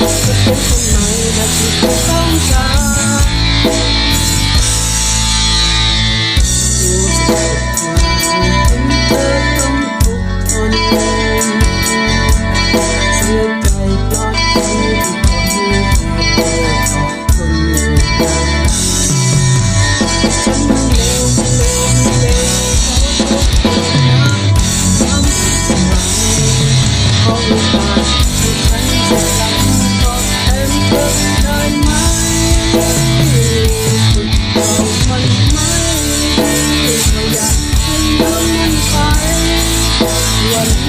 Thank you.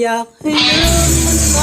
อยากให้ลืมมันไป